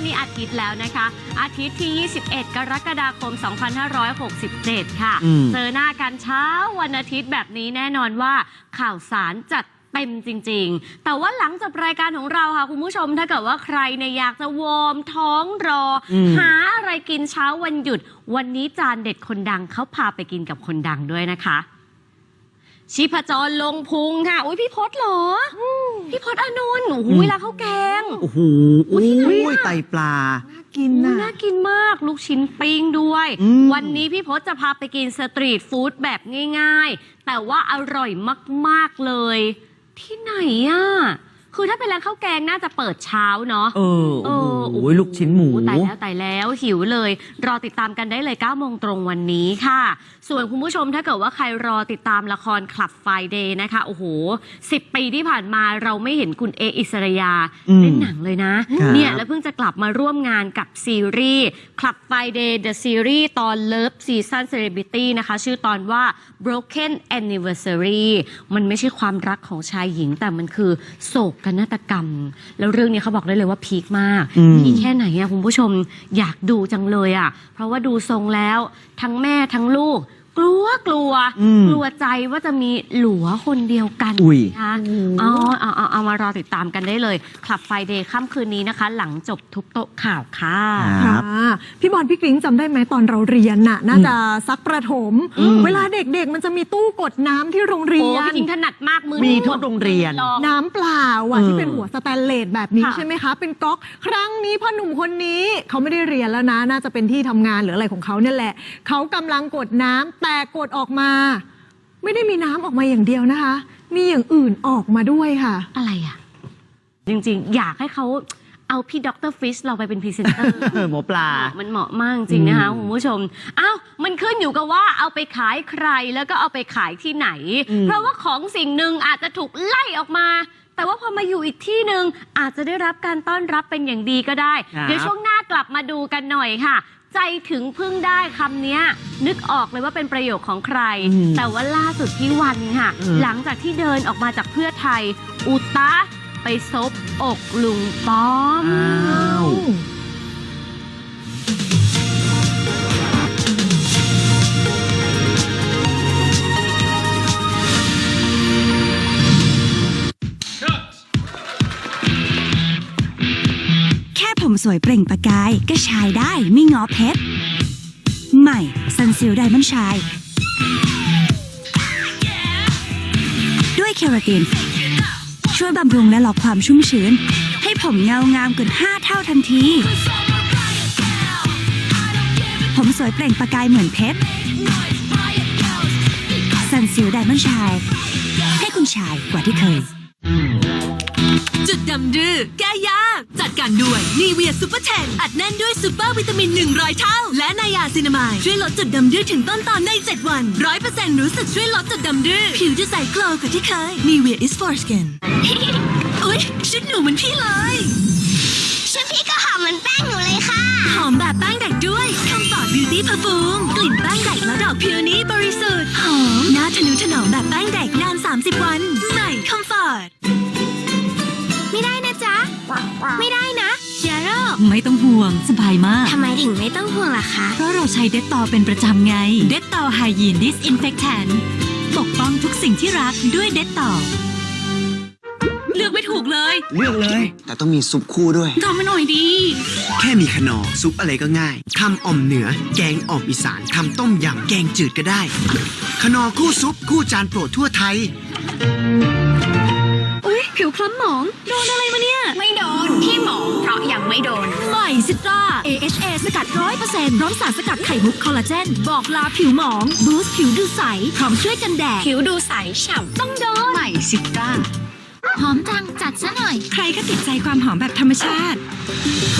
วันนี้อาทิตย์แล้วนะคะ อาทิตย์ที่ 21 กรกฎาคม 2567 ค่ะอืมเจอหน้ากันเช้าวันอาทิตย์แบบนี้แน่นอนว่าข่าวสารจัดเต็มจริง ๆ แต่ว่าหลังจากรายการของเราค่ะ คุณผู้ชม ถ้าเกิดว่าใครเนี่ยอยากจะวอร์มท้องรออมหาอะไรกินเช้าวันหยุด วันนี้จานเด็ดคนดังเขาพาไปกินกับคนดังด้วยนะคะ ชีพจรลงพุงค่ะ อุ้ยพี่พศเหรออพี่พศอานนท์โอ้โหเวลาเขาวแกง โอ้โหอุ๊ยที่ไหนอะอุ้ยไตปลา กินโอ้น่ะน่ากินมากลูกชิ้นปิ้งด้วย อืม วันนี้พี่พศจะพาไปกินสตรีทฟู้ดแบบง่าย ๆ แต่ว่าอร่อยมาก ๆ เลย ที่ไหนอะ คือถ้าเป็นร้านข้าวแกงน่าจะเปิดเช้าเนาะ เออเอโอ้อโห ลูกชิ้นหมูโอ้ตายแล้วตายแล้วหิวเลย รอติดตามกันได้เลย 9 โมงตรงวันนี้ค่ะ ส่วนคุณผู้ชมถ้าเกิดว่าใครรอติดตามละครคลับไฟเดย์นะคะ โอ้โห 10 ปีที่ผ่านมาเราไม่เห็นคุณเออิสรยาอืมเล่นหนังเลยนะ ครับ เนี่ยแล้วเพิ่งจะกลับมาร่วมงานกับซีรีส์คลับไฟเดย์ The Series ตอน Love Season Celebrity นะคะ ชื่อตอนว่า Broken Anniversary มันไม่ใช่ความรักของชายหญิงแต่มันคือโศกนาฏกรรม แล้วเรื่องนี้เขาบอกได้เลยว่าพีคมากอืม พีคแค่ไหนอะคุณผู้ชมอยากดูจังเลยอะเพราะว่าดูทรงแล้วทั้งแม่ทั้งลูก กลัวกลัว อืมกลัวใจว่าจะมีหลัวคนเดียวกันอุ้ย นะคะอ๋อเอาเอาเอามารอติดตามกันได้เลยคลับไฟเดย์ค่ำคืนนี้นะคะ หลังจบทุกโต๊ะข่าวค่ะ ครับค่ะพี่บอลพี่กริ้งจำได้ไหมตอนเราเรียนน่ะ น่าจะซักประถมอืมเวลาเด็กๆ มันจะมีตู้กดน้ำที่โรงเรีโอ้ยนพี่ทิงถ นัดมากมือมีทุกโรงเรียน ลอง น้ำเปล่าอะเออที่เป็นหัวสแตนเลสแบบนี้ค่ะ ใช่ไหมคะ เป็นก๊อกครั้งนี้พ่อหนุ่มคนนี้เขาไม่ได้เรียนแล้วนะ น่าจะเป็นที่ทำงานหรืออะไรของเขาเนี่ยแหละ เขากำลังกดน้ำแต่กดออกมา ไม่ได้มีน้ำออกมาอย่างเดียวนะคะ มีอย่างอื่นออกมาด้วยค่ะ อะไรอะ จริงๆ อยากให้เขา เอาพี่ดรฟิชเราไปเป็นพรีเซนเตอร์หมอปลา มันเหมาะมากจริงนะคะอืมคุณผู้ชมอ้าวมันขึ้นอยู่กับว่าเอาไปขายใครแล้วก็เอาไปขายที่ไหน อืม เพราะว่าของสิ่งหนึ่งอาจจะถูกไล่ออกมา แต่ว่าพอมาอยู่อีกที่หนึ่งอาจจะได้รับการต้อนรับเป็นอย่างดีก็ได้ ครับ เดี๋ยวช่วงหน้ากลับมาดูกันหน่อยค่ะ ใจถึงพึ่งได้คำเนี้ย นึกออกเลยว่าเป็นประโยคของใคร อืมแต่ว่าล่าสุดพี่วันค่ะ อืม หลังจากที่เดินออกมาจากเพื่อไทย อุตะ ไปซบอกลุงป้อม อ้าวแค่ผมสวยเปล่งประกายก็ชายได้ไม่ง้อเพชร ใหม่ซันซิลไดมอนชาย ด้วยเคราติน ช่วยบำรุงและหลอกความชุ่มชื้น ให้ผมเงางามเกิน5 เท่าทันที ผมสวยเปล่งประกายเหมือนเพชร สันสิวไดมอนชาย ให้คุณชายกว่าที่เคย จุดดำดื้อแก้ยาก การด้วยนีเวียซูเปอร์เทนอัดแน่นด้วยซูเปอร์วิตามิน 100 เท่า และนายาซินามายช่วยลดจุดดำดื้อถึงต้นตอนใน 7 วัน 100%รู้สึกช่วยลดจุดดำดื้อผิวจะใสโกลว์กว่าที่เคยนีเวีย is for skin อุ๊ยชุดหนูเหมือนพี่เลยชุดพี่ก็หอมเหมือนแป้งหนูเลยค่ะ หอมแบบแป้งเด็กด้วยคอมฟอร์ตบิวตี้เพอร์ฟูมกลิ่นแป้งเด็กและดอกพิวนี้บริสุทธิ์หอมน่าทะนุถนอมแบบแป้งเด็ก วงสบายมาก ทำไมถึงไม่ต้องห่วงล่ะคะ เพราะเราใช้เดตตอเป็นประจำไง เดตตอไฮยีนดิสอินเฟคแทนปกป้องทุกสิ่งที่รักด้วยเดตตอเลือกไม่ถูกเลย เลือกเลย แต่ต้องมีซุปคู่ด้วยทำให้หน่อยดี แค่มีขนอซุปอะไรก็ง่ายคำอ่อมเหนือ แกงอ่อมอีสานคำต้มยำแกงจืดก็ได้ ขนอคู่ซุปคู่จานโปรดทั่วไทยอุ้ย ผิวคล้ำหมอง โดนอะไรมาเนี่ย ไม่โดนที่หมอเพราะยังไม่โดน ใหม่ซิตรา AHA สกัดร้อยเปอร์เซ็นต์พร้อมสารสกัดไข่มุกคอลลาเจน บอกลาผิวหมอง บูสต์ผิวดูใส พร้อมช่วยกันแดด ผิวดูใสฉ่ำต้องโดน ใหม่ซิตรา หอมจังจัดซะหน่อย ใครก็ติดใจความหอมแบบธรรมชาติ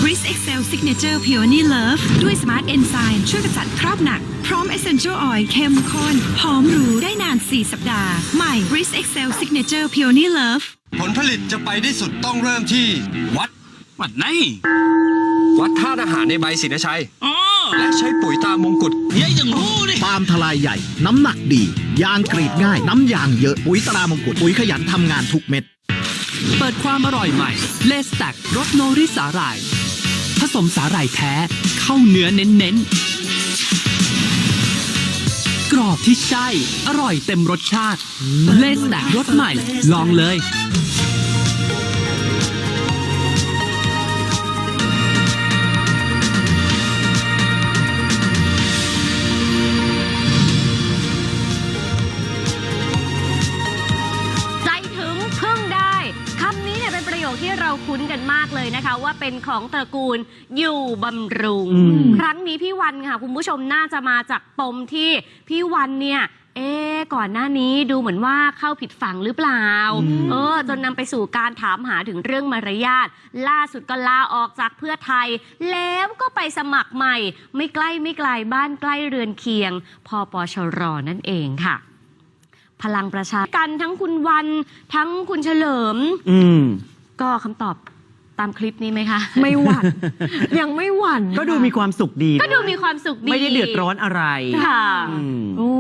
b r i s Excel Signature Peony Love ด้วย Smart Enzyme ช่วยกำจัดคราบหนัก พร้อม Essential Oil เข้มข้นหอมหรูได้นาน 4 สัปดาห์ ใหม่ b r i s Excel Signature Peony Love ผลผลิตจะไปได้สุดต้องเริ่มที่วัด วัดไหนวัดธาตุอาหารในใบสินชัย อ๋อและใช้ปุ๋ยตามมงกุฎเย้ยยังรู้ดิปาล์มทลายใหญ่ น้ำหนักดี ยางกรีดง่าย น้ำยางเยอะ ปุ๋ยตรามงกุฎปุ๋ยขยันทำงานทุกเม็ด เปิดความอร่อยใหม่ เลสแต็กรสโนริสาหร่าย ผสมสาหร่ายแท้ เข้าเนื้อเน้นๆ กรอบที่ใช่ อร่อยเต็มรสชาติเลสแตกรสใหม่ ลองเลย เราคุ้นกันมากเลยนะคะ ว่าเป็นของตระกูลอยู่บำรุง อืม ครั้งนี้พี่วันค่ะ คุณผู้ชมน่าจะมาจากปมที่พี่วันเนี่ย เอ๊ะก่อนหน้านี้ดูเหมือนว่าเข้าผิดฝั่งหรือเปล่า เออ จนนำไปสู่การถามหาถึงเรื่องมารยาทล่าสุดก็ลาออกจากเพื่อไทย แล้วก็ไปสมัครใหม่ ไม่ใกล้ไม่ไกลบ้านใกล้เรือนเคียงพอปชรนั่นเองค่ะ พลังประชากันทั้งคุณวันทั้งคุณเฉลิม อืม ก็คำตอบ ตามคลิปนี้ไหมคะ ไม่หวั่น ยังไม่หวั่นก็ดูมีความสุขดีก็ดูมีความสุขดีไม่ได้เดือดร้อนอะไรค่ะ อืม โอ้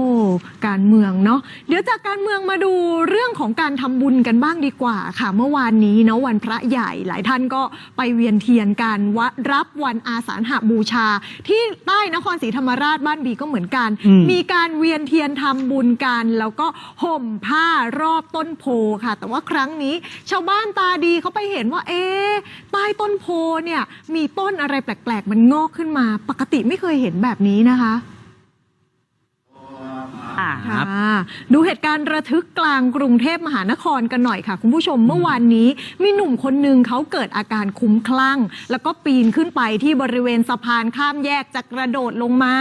การเมืองเนาะเดี๋ยวจากการเมืองมาดูเรื่องของการทำบุญกันบ้างดีกว่าค่ะ เมื่อวานนี้เนาะวันพระใหญ่หลายท่านก็ไปเวียนเทียนกันวะรับวันอาสาฬหบูชา ที่ใต้นครศรีธรรมราชบ้านบีก็เหมือนกัน อืม มีการเวียนเทียนทำบุญกัน แล้วก็ห่มผ้ารอบต้นโพค่ะ แต่ว่าครั้งนี้ชาวบ้านตาดีเขาไปเห็นว่า เอ๊ะใต้ต้นโพเนี่ยมีต้นอะไรแปลกๆ มันงอกขึ้นมา ปกติไม่เคยเห็นแบบนี้นะคะค่ะครับค่ะดูเหตุการณ์ระทึกกลางกรุงเทพมหานครกันหน่อยค่ะ คุณผู้ชมเมื่อวานนี้ มีหนุ่มคนหนึ่งเขาเกิดอาการคลุ้มคลั่ง แล้วก็ปีนขึ้นไปที่บริเวณสะพานข้ามแยกจะกระโดดลงมา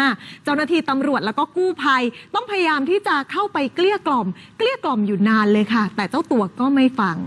เจ้าหน้าที่ตำรวจแล้วก็กู้ภัย ต้องพยายามที่จะเข้าไปเกลี้ยกล่อม เกลี้ยกล่อมอยู่นานเลยค่ะ แต่เจ้าตัวก็ไม่ฟัง